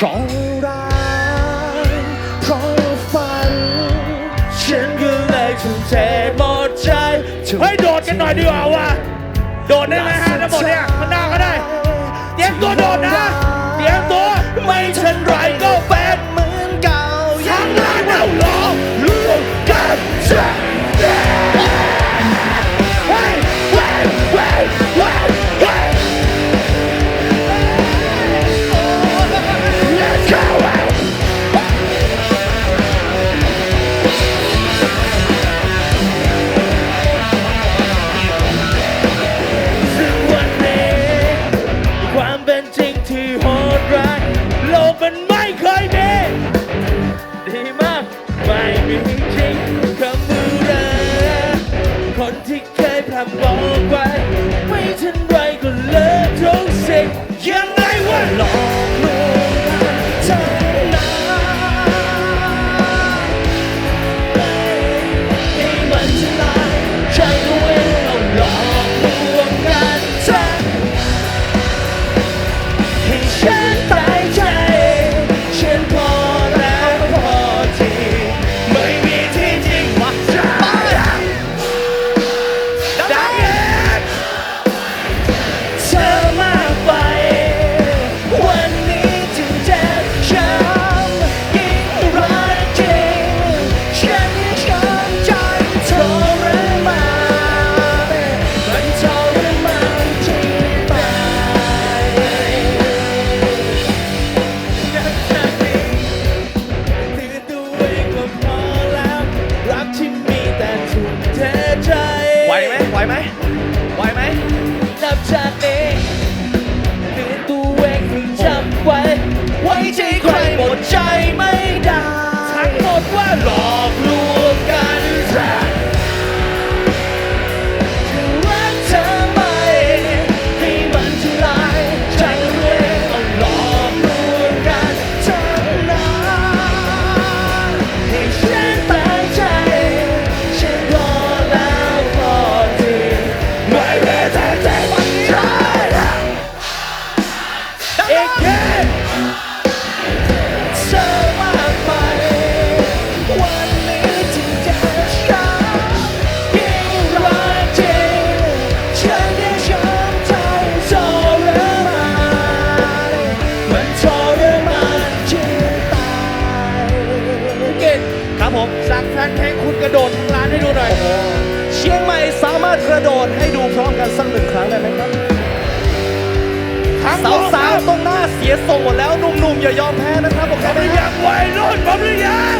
เพราะรักเพราะฝัน ฉันก็เลยทุ่มเทหมดใจเฮ้ยโดดกันหน่อยดีกว่าวะโดดได้ไหมฮะทั้งหมดเนี่ยข้างหน้าก็ได้ เตรียมตัวโดดนะ เตรียมตัวไม่ทันไร ค ไหมไหวไหมไหวไหมนับจากนี้ ครับผมสักแฟนเพลงคุณกระโดดทางร้านให้ดูหน่อย เชียงใหม่สามารถกระโดดให้ดูพร้อมกันสักหนึ่งครั้งได้ไหมครับทั้งสาววงสาวๆตรงหน้าเสียทรงหมดแล้วหนุ่มๆอย่ายอมแพ้นะครับผมพร้อมหรือยังวัยรุ่นพร้อมหรือยัง